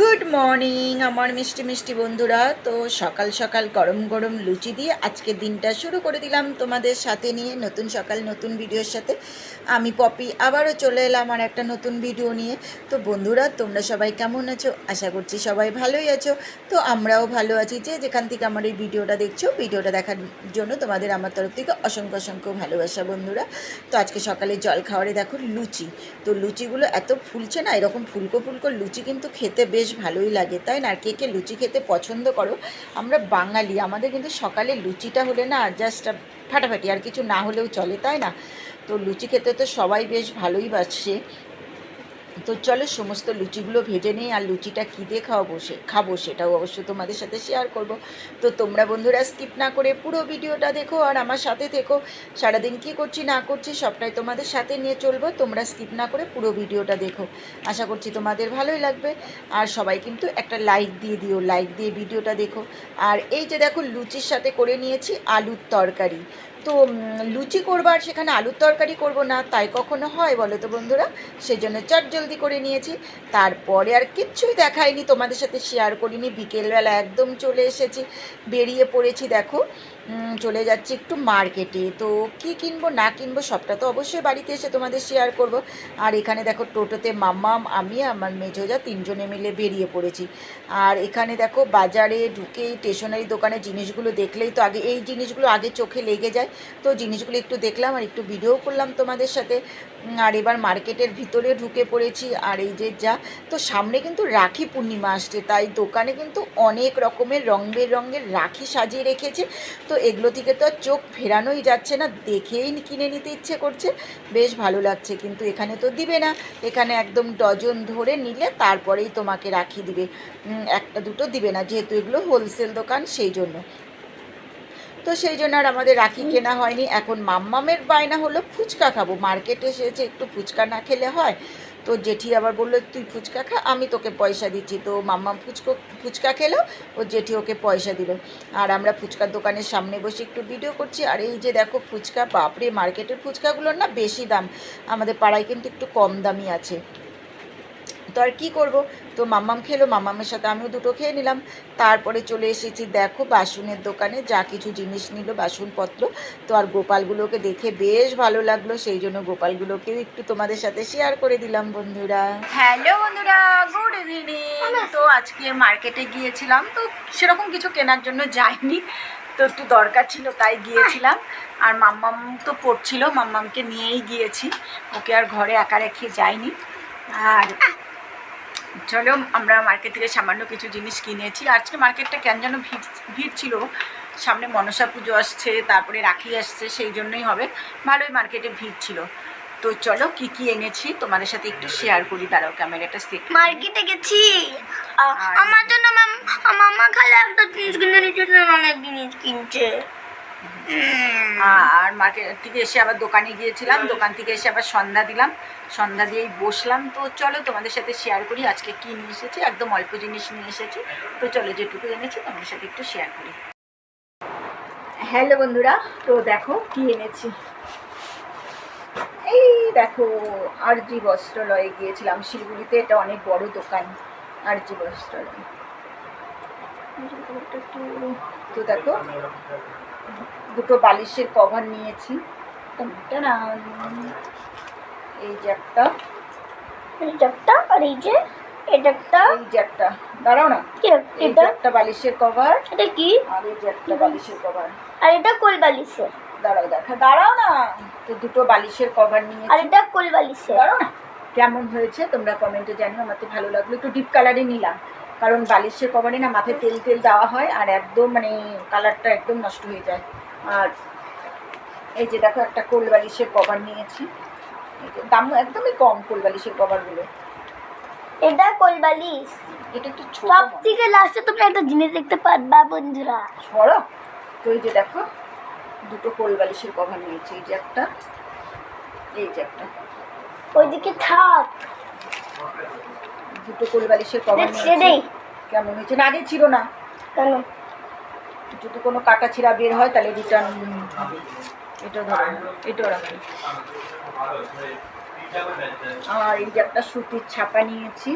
Good morning আমার মিষ্টি মিষ্টি বন্ধুরা। তো সকাল সকাল গরম গরম লুচি দিয়ে আজকের দিনটা শুরু করে দিলাম তোমাদের সাথে নিয়ে নতুন সকাল, নতুন ভিডিওর সাথে। আমি পপি, আবারও চলে এলাম আর একটা নতুন ভিডিও নিয়ে। তো বন্ধুরা, তোমরা সবাই কেমন আছো? আশা করছি সবাই ভালোই আছো। তো আমরাও ভালো আছি যে যেখান থেকে আমার এই ভিডিওটা দেখছ, ভিডিওটা দেখার জন্য তোমাদের আমার তরফ থেকে অসংখ্য অসংখ্য ভালোবাসা বন্ধুরা। তো আজকে সকালে জল খাওয়ারে দেখো লুচি। তো লুচিগুলো এত ফুলছে না, এরকম ফুলকো ফুলকো লুচি কিন্তু খেতে বেশ ভালোই লাগে, তাই না? আর কে কে লুচি খেতে পছন্দ করো? আমরা বাঙালি, আমাদের কিন্তু সকালে লুচিটা হলে না জাস্ট ফাটাফাটি, আর কিছু না হলেও চলে, তাই না? তো লুচি খেতে তো সবাই বেশ ভালোই বাসছে তো চলো সমস্ত লুচিগুলো ভেজে নিই আর লুচিটা কী দিয়ে খাওয়াবো সে খাব সেটাও অবশ্য তোমাদের সাথে শেয়ার করব। তো তোমরা বন্ধুরা স্কিপ না করে পুরো ভিডিওটা দেখো আর আমার সাথে থেকো। সারাদিন কী করছি না করছি সবটাই তোমাদের সাথে নিয়ে চলবো। তোমরা স্কিপ না করে পুরো ভিডিওটা দেখো। আশা করছি তোমাদের ভালোই লাগবে। আর সবাই কিন্তু একটা লাইক দিয়ে দিও লাইক দিয়ে ভিডিওটা দেখো। আর এই যে দেখো লুচির সাথে করে নিয়েছি আলুর তরকারি। তো লুচি করব আর সেখানে আলুর তরকারি করব না, তাই কখনো হয় বলো তো বন্ধুরা? সেই জন্য চট জলদি করে নিয়েছি। তারপরে আর কিচ্ছুই দেখায়নি তোমাদের সাথে শেয়ার করিনি। বিকেলবেলা একদম চলে এসেছি, বেরিয়ে পড়েছি, দেখো। চলে যাচ্ছি একটু মার্কেটে। তো কি কিনবো, না কিনবো, সবটা তো অবশ্যই বাড়িতে এসে তোমাদের শেয়ার করব। আর এখানে দেখো টোটোতে মাম্মাম, আমি, আমার মেজোজা তিনজনে মিলে বেরিয়ে পড়েছি। আর এখানে দেখো বাজারে ঢুকেই স্টেশনারি দোকানে জিনিসগুলো দেখলেই তো আগে, এই জিনিসগুলো আগে চোখে লেগে যায়। তো জিনিসগুলো একটু দেখলাম আর একটু ভিডিও করলাম তোমাদের সাথে। আর এবার মার্কেটের ভিতরে ঢুকে পড়েছি। আর এই যে যা, তো সামনে কিন্তু রাখি পূর্ণিমা আসছে। তাই দোকানে কিন্তু অনেক রকমের রং বেরঙের রাখি সাজিয়ে রেখেছে। তো এগুলো থেকে তো আর চোখ ফেরানোই যাচ্ছে না। দেখেই কিনে নিতে ইচ্ছে করছে। বেশ ভালো লাগছে, কিন্তু এখানে তো দিবে না। এখানে একদম ডজন ধরে নিলে তারপরেই তোমাকে রাখি দিবে। একটা দুটো দিবে না, যেহেতু এগুলো হোলসেল দোকান, সেই জন্য। তো সেই জন্য আর আমাদের রাখি কেনা হয়নি। এখন মাম্মামের বায়না হলো ফুচকা খাব। মার্কেটে এসেছে একটু ফুচকা না খেলে হয় তো জেঠি আবার বলল, তুই ফুচকা খা, আমি তোকে পয়সা দিচ্ছি। তো মাম্মা ফুচকো, ফুচকা খেলো, ও জেঠি ওকে পয়সা দিল। আর আমরা ফুচকার দোকানের সামনে বসে একটু ভিডিও করছি। আর এই যে দেখো ফুচকা, বাপরে, মার্কেটের ফুচকাগুলোর না বেশি দাম। আমাদের পাড়ায় কিন্তু একটু কম দামি আছে। তো আর কী করব? তো মাম্মাম খেলো, মাম্মামের সাথে আমিও দুটো খেয়ে নিলাম। তারপরে চলে এসেছি, দেখো, বাসনের দোকানে, যা কিছু জিনিস নিল, বাসনপত্র। তো আর গোপালগুলোকে দেখে বেশ ভালো লাগল, সেই জন্য গোপালগুলোকেও একটু তোমাদের সাথে শেয়ার করে দিলাম, বন্ধুরা। হ্যালো বন্ধুরা গুড ইভিনিং তো আজকে মার্কেটে গিয়েছিলাম, তো সেরকম কিছু কেনার জন্য যাইনি। তো একটু দরকার ছিল, তাই গিয়েছিলাম। আর মাম্মাম তো পড়ছিল, মাম্মামকে নিয়েই গিয়েছি। ওকে আর ঘরে একা রেখে যাইনি। আর চলো আমরা মার্কেট থেকে সামান্য কিছু জিনিস কিনেছি। আজকে মার্কেটটা কেন যেন ভিড় ভিড় ছিল। সামনে মনসা পুজো আসছে তারপরে রাখি আসছে সেই জন্যই হবে। ভালোই মার্কেটে ভিড় ছিল। তো চলো কি কি এনেছি তোমাদের সাথে একটু শেয়ার করি দাঁড়াও ক্যামেরাটা সেট মার্কেটে গেছি। আমার জন্য মাম- মামা খালি একটা জিনিস কিনে না অনেক জিনিস কিনছে। আর মার্কেট থেকে এসে আবার দোকানে গিয়েছিলাম, দোকান থেকে এসে আবার সন্ধ্যা দিলাম। সন্ধ্যা দিয়েই বসলাম। তো চলো তোমাদের সাথে শেয়ার করি আজকে কি নিয়ে এসেছি। একদম অল্প জিনিস নিয়ে এসেছি। তো চলো যেটুকু এনেছি তোমাদের সাথে একটু শেয়ার করি। হ্যালো বন্ধুরা, তো দেখো কি এনেছি। এই দেখো আরজি বস্ত্রালয়ে গিয়েছিলাম। শিলিগুড়িতে এটা অনেক বড় দোকান আর আরজি বস্ত্রালয়। তো দেখো দুটো বালিশের কভার নিয়েছি। এই যে একটা। এটা একটা আর এই যে এটা একটা। এই যে একটা। দাঁড়াও না। এই এটা? একটা বালিশের কভার। এটা কি? আর এই যে একটা বালিশের কভার। আর এটা কোল বালিশে দাঁড়াও দেখা। দাঁড়াও না। তো দুটো বালিশের কভার নিয়ে আর এটা কোল বালিশে দাঁড়াও না। কেমন হয়েছে তোমরা কমেন্টে জানিও আমার তো ভালো লাগল। একটু ডিপ কালারে নিলাম। কারণ বালিশের কভারে না মাথায় তেল তেল দেওয়া হয় আর একদম মানে কালারটা একদম নষ্ট হয়ে যায়। আর এই যে দেখো একটা কোল বালিশের কভার নিয়েছি দাম একদমই কম কোল বালিশের কভারগুলো এটা কোল বালিশ এটা একটু ছোট সব। থেকে লাস্টে তোমরা একটা জিনিস দেখতে পারবা বন্ধুরা। বড় তো এই যে দেখো দুটো কোল বালিশের কভার নিয়েছি। এই যে একটা এই যে একটা। ওইদিকে থাক। দুটো কোল বালিশের কভার নিয়েছি। কেমন হয়েছে? না আগে ছিল না। কেন? যদি কোনো কাটা ছিঁড়া বের হয় তাহলে রিটার্ন হবে। এটা ধরো এটাও রাখি। আর এই যে একটা সুতির ছাপা নিয়েছি।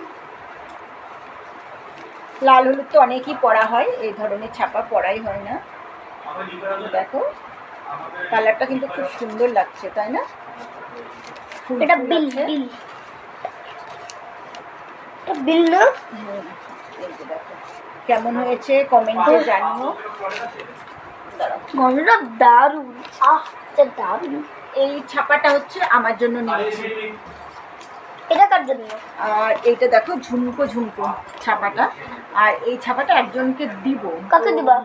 লাল হলুদ তো অনেকই পরা হয় এই ধরনের ছাপা পরাই হয় না। দেখো কালারটা কিন্তু খুব সুন্দর লাগছে তাই না? এটা বিল বিল। বিল না? দেখো। কেমন হয়েছে? কমেন্টে জানিও। গন্ধটা দারুণ। আহ এটা দারুণ। এই ছাপাটা হচ্ছে আমার জন্য নিয়েছি। এটা কার জন্য? আর এইটা দেখো ঝুমকো ঝুমকো ছাপাটা। আর এই ছাপাটা একজনকে দিব। কাকে দিবা?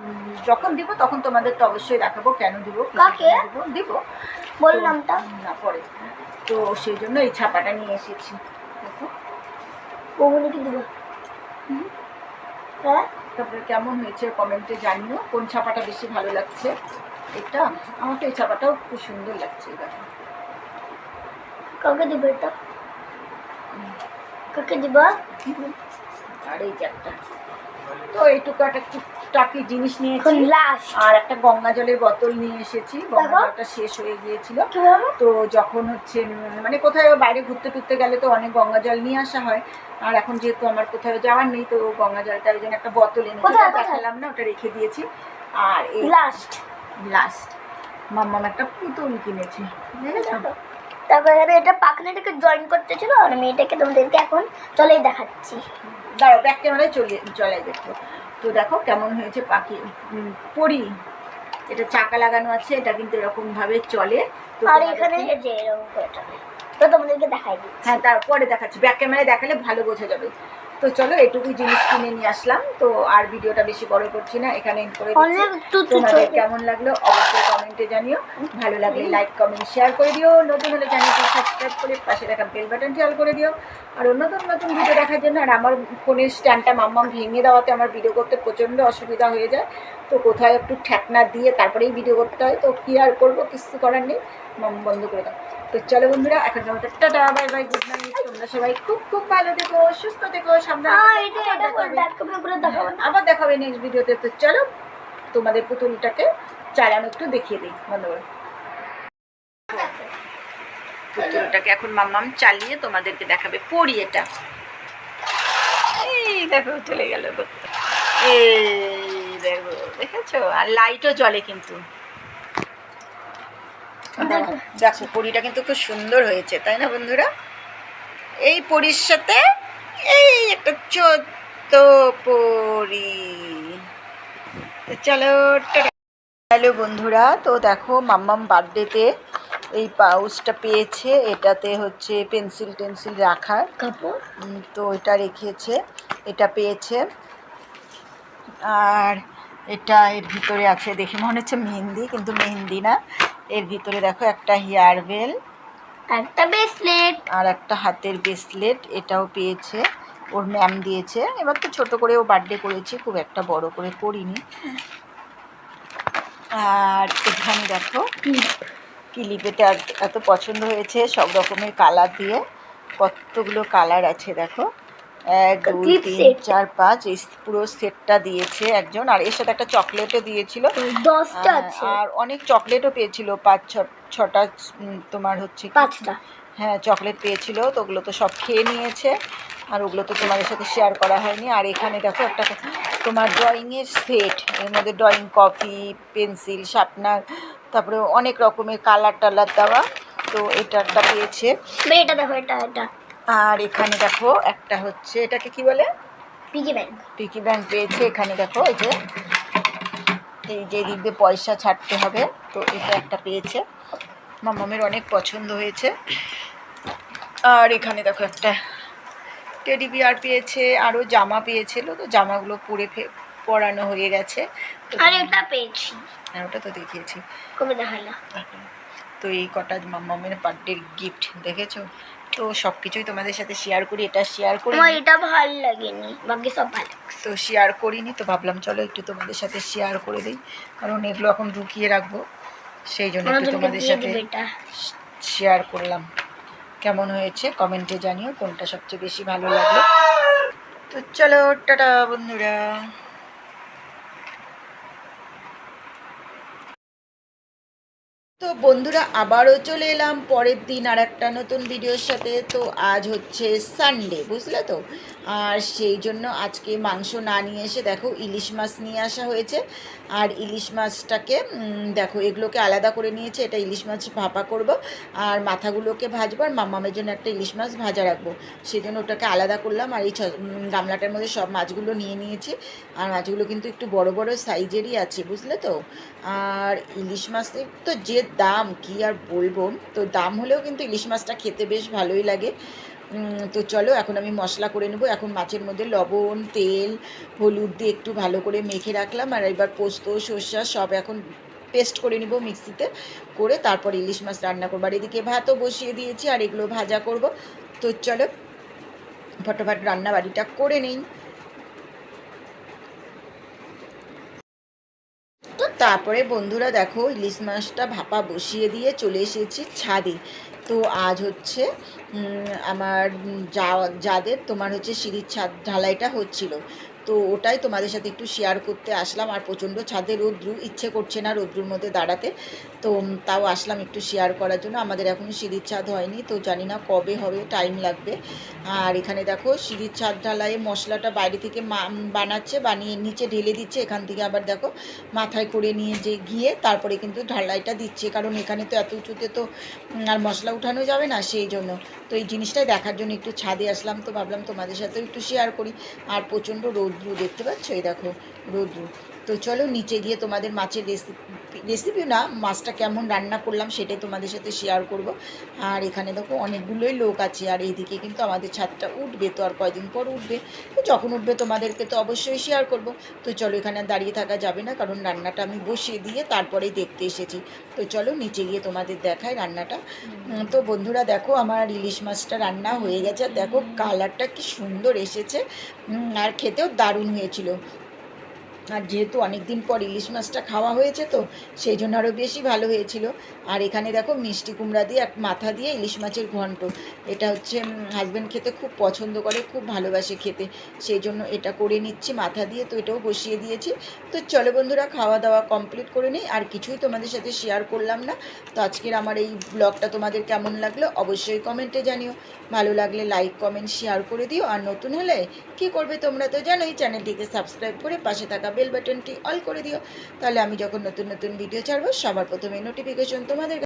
যখন দিব তখন তোমাদের তো অবশ্যই দেখাবো কেন দিব কাকে? দিব। বল নামটা। না পরে। তো সেই জন্য এই ছাপাটা নিয়ে এসেছি। দেখো। বৌমনিকে দিব। হ্যাঁ তারপরে কেমন হয়েছে কমেন্টে জানিও। কোন ছাপাটা বেশি ভালো লাগছে? এটা? আমার তো এই ছাপাটাও খুব সুন্দর লাগছে এবার। কাকে দিব এটা? কাকে দিবা? আর এই চারটা তো এইটুকু একটা টুকটাকি জিনিস নিয়েছি। আর একটা গঙ্গা জলের বোতল নিয়ে এসেছি। গঙ্গা জলটা শেষ হয়ে গিয়েছিল। তো যখন হচ্ছে মানে কোথাও বাইরে ঘুরতে টুরতে গেলে তো অনেক গঙ্গা জল নিয়ে আসা হয়। আর এখন যেহেতু আমার কোথাও যাওয়ার নেই তো গঙ্গা জলটা ওই জন্য একটা বোতল এনেছি। কোথায়, কোথায়? দেখালাম না ওটা রেখে দিয়েছি। আর এই লাস্ট লাস্ট মাম্মাম একটা পুতুল কিনেছে। তারপর এটা পাখনাটাকে জয়েন করতে ছিল আর আমি এটাকে তোমাদেরকে এখন চলেই দেখাচ্ছি। দাঁড়াও ব্যাক ক্যামেরায় চলে চলে দেখো তো দেখো কেমন হয়েছে পাখি উম, পরি। এটা চাকা লাগানো আছে এটা কিন্তু এরকম ভাবে চলে আর তোমাদেরকে- এখানে। তো দেখাই হ্যাঁ তারপরে দেখাচ্ছি। ব্যাক ক্যামেরায় দেখালে ভালো বোঝা যাবে। তো চলো এটুকুই জিনিস কিনে নিয়ে আসলাম। তো আর ভিডিওটা বেশি বড় করছি না এখানে করে তোমাদের কেমন লাগল অবশ্যই কমেন্টে জানিও। ভালো লাগলে লাইক কমেন্ট শেয়ার করে দিও। নতুন হলে চ্যানেলটি সাবস্ক্রাইব করে পাশে থাকা বেল বাটনটি অল করে দিও। আর নতুন নতুন ভিডিও দেখার জন্য আর আমার ফোনের স্ট্যান্ডটা মাম্মাম ভেঙে দেওয়াতে আমার ভিডিও করতে প্রচণ্ড অসুবিধা হয়ে যায়। তো কোথায় একটু ঠেকনা দিয়ে তারপরেই ভিডিও করতে হয়। তো কী আর করব কিছু করার নেই। মাম বন্ধ করে দাও। তো চলো বন্ধুরা এখন আমাদের tata bye bye good night তোমরা সবাই খুব খুব ভালো থেকো সুস্থ থেকো সামনে হ্যাঁ না। আবার দেখাবে নেক্সট ভিডিওতে তো চলো তোমাদের পুতুলটাকে চালানো একটু দেখিয়ে দিই করে পুতুলটাকে এখন মাম্মাম চালিয়ে তোমাদেরকে দেখাবে পড়ি এটা এই দেখো চলে গেল। এই দেখো দেখেছ? আর লাইটও জ্বলে কিন্তু। দেখো। পরিটা কিন্তু খুব সুন্দর হয়েছে তাই না বন্ধুরা? এই পরির সাথে এই একটা চোদ্দ পরি। চলো হ্যালো বন্ধুরা তো দেখো মাম্মাম বার্থডেতে এই পাউচটা পেয়েছে এটাতে হচ্ছে পেন্সিল টেন্সিল রাখার কাপড়? তো এটা রেখেছে এটা পেয়েছে। আর এটা এর ভিতরে আছে দেখে মনে হচ্ছে মেহেন্দি কিন্তু মেহেন্দি না। এর ভিতরে দেখো একটা হেয়ার বেল একটা ব্রেসলেট আর একটা হাতের ব্রেসলেট এটাও পেয়েছে। ওর ম্যাম দিয়েছে। এবার তো ছোট করে ও বার্থডে করেছি খুব একটা বড় করে করিনি। আর এখানে দেখো ক্লিপ। এটা এত- এত পছন্দ হয়েছে সব রকমের কালার দিয়ে। কতগুলো কালার আছে দেখো। এক দুই তিন চার পাঁচ এই পুরো সেটটা দিয়েছে একজন। আর এর সাথে একটা চকলেটও দিয়েছিল। দশটা আর- আছে। আর অনেক চকলেটও পেয়েছিল। পাঁচ ছ- ছটা তোমার হচ্ছে পাঁচটা। হ্যাঁ চকলেট পেয়েছিল। তো ওগুলো তো সব খেয়ে নিয়েছে। আর ওগুলো তো তোমাদের সাথে শেয়ার করা হয়নি। আর এখানে দেখো একটা তোমার ড্রয়িংয়ের সেট এর মধ্যে ড্রয়িং কপি পেন্সিল শার্পনার তারপরে অনেক রকমের কালার টালার দেওয়া। তো এটা একটা পেয়েছে। এটা দেখো এটা এটা। আর এখানে দেখো একটা হচ্ছে এটাকে কি বলে? পিকি ব্যাংক পিকি ব্যাংক পেয়েছে। এখানে দেখো এই যে এই যে দিক দিয়ে পয়সা ছাড়তে হবে তো এটা একটা পেয়েছে। মামামের অনেক পছন্দ হয়েছে। আর এখানে দেখো একটা টেডি বিয়ার পেয়েছে আরও জামা পেয়েছিল তো জামাগুলো পরে ফে পরানো হয়ে গেছে। আর এটা পেয়েছি। হ্যাঁ, ওটা তো দেখিয়েছি। কবে দেখালা তো এই কটা মামামের বার্থডে গিফট দেখেছ? তো সব কিছুই তোমাদের সাথে শেয়ার করি এটা শেয়ার করি আমার এটা ভালো লাগেনি বাকি সব ভালো তো শেয়ার করিনি তো ভাবলাম চলো একটু তোমাদের সাথে শেয়ার করে দিই কারণ এগুলো এখন ঢুকিয়ে রাখব। সেই জন্য একটু তোমাদের সাথে শেয়ার করলাম। কেমন হয়েছে? কমেন্টে জানিও কোনটা সবচেয়ে বেশি ভালো লাগল। তো চলো টাটা বন্ধুরা। তো বন্ধুরা, আবারও চলে এলাম পরের দিন আর একটা নতুন ভিডিওর সাথে। তো আজ হচ্ছে সানডে বুঝলে তো? আর সেই জন্য আজকে মাংস না নিয়ে এসে দেখো ইলিশ মাছ নিয়ে আসা হয়েছে। আর ইলিশ মাছটাকে দেখো এগুলোকে আলাদা করে নিয়েছে, এটা ইলিশ মাছ ভাপা করব। আর মাথাগুলোকে ভাজবো আর মামামের জন্য একটা ইলিশ মাছ ভাজা রাখব। সেই জন্য ওটাকে আলাদা করলাম আর এই গামলাটার মধ্যে সব মাছগুলো নিয়ে নিয়েছি। আর মাছগুলো কিন্তু একটু বড় বড় সাইজেরই আছে, বুঝলে তো? আর ইলিশ মাছ তো যে দাম কি আর বলব? তো দাম হলেও কিন্তু ইলিশ মাছটা খেতে বেশ ভালোই লাগে। তো চলো এখন আমি মশলা করে নেব। এখন মাছের মধ্যে লবণ, তেল, হলুদ দিয়ে একটু ভালো করে মেখে রাখলাম। আর এবার পোস্ত, সর্ষা সব এখন পেস্ট করে নিব মিক্সিতে করে তারপর ইলিশ মাছ রান্না করব। আর এদিকে ভাতও বসিয়ে দিয়েছি আর এগুলো ভাজা করব। তো চলো, ফটোফট রান্না বাড়িটা করে নিই তো তারপরে বন্ধুরা দেখো, ইলিশ মাছটা ভাপা বসিয়ে দিয়ে চলে এসেছি ছাদে। তো আজ হচ্ছে আমার যা, যাদের তোমার হচ্ছে সিঁড়ির ছাদ ঢালাইটা হচ্ছিল। তো ওটাই তোমাদের সাথে একটু শেয়ার করতে আসলাম। আর প্রচণ্ড ছাদে রৌদ্রু, ইচ্ছে করছে না রৌদ্রুর মধ্যে দাঁড়াতে। তো তাও আসলাম একটু শেয়ার করার জন্য। আমাদের এখনও সিঁড়ির ছাদ হয়নি, তো জানি না কবে হবে টাইম লাগবে। আর এখানে দেখো সিঁড়ির ছাদ ঢালাইয়ে মশলাটা বাইরে থেকে বানাচ্ছে, বানিয়ে নিচে ঢেলে দিচ্ছে। এখান থেকে আবার দেখো মাথায় করে নিয়ে যে গিয়ে তারপরে কিন্তু ঢালাইটা দিচ্ছে। কারণ এখানে তো এত উঁচুতে তো আর মশলা উঠানো যাবে না সেই জন্য। তো এই জিনিসটাই দেখার জন্য একটু ছাদে আসলাম। তো ভাবলাম তোমাদের সাথেও একটু শেয়ার করি। আর প্রচণ্ড রৌদ্রু দেখতে পাচ্ছ? এই দেখো রৌদ্রু। তো চলো নিচে গিয়ে তোমাদের মাছের রেসিপি রেসিপি না, মাছটা কেমন রান্না করলাম সেটাই তোমাদের সাথে শেয়ার করব। আর এখানে দেখো অনেকগুলোই লোক আছে, আর এইদিকে কিন্তু আমাদের ছাদটা উঠবে তো আর কয়দিন পর উঠবে। যখন উঠবে তোমাদেরকে তো অবশ্যই শেয়ার করব। তো চলো এখানে দাঁড়িয়ে থাকা যাবে না, কারণ রান্নাটা আমি বসিয়ে দিয়ে তারপরেই দেখতে এসেছি। তো চলো নিচে গিয়ে তোমাদের দেখায় রান্নাটা। তো বন্ধুরা দেখো আমার ইলিশ মাছটা রান্না হয়ে গেছে। দেখো কালারটা কি সুন্দর এসেছে। আর খেতেও দারুণ হয়েছিল। আর যেহেতু অনেক দিন পর ইলিশ মাছটা খাওয়া হয়েছে তো, সেই জন্য আরও বেশি ভালো হয়েছিল। আর এখানে দেখো মিষ্টি কুমড়া দিয়ে এক মাথা দিয়ে ইলিশ মাছের ঘন্ট। এটা হচ্ছে হাজব্যান্ড খেতে খুব পছন্দ করে, খুব ভালোবাসে খেতে। সেই জন্য এটা করে নিচ্ছি মাথা দিয়ে, তো এটাও বসিয়ে দিয়েছি। তো চলো বন্ধুরা, খাওয়া দাওয়া কমপ্লিট করে নিই। আর কিছুই তোমাদের সাথে শেয়ার করলাম না। তো আজকের আমার এই ব্লগটা তোমাদের কেমন লাগল অবশ্যই কমেন্টে জানিও। ভালো লাগলে লাইক কমেন্ট শেয়ার করে দিও। আর নতুন হলে কি করবে তোমরা তো জানোই চ্যানেলটিকে সাবস্ক্রাইব করে পাশে থাকা বেল বাটনটি অল করে দিও। তাহলে আমি যখন নতুন নতুন ভিডিও ছাড়বো, সবার প্রথমে নোটিফিকেশন তোমাদের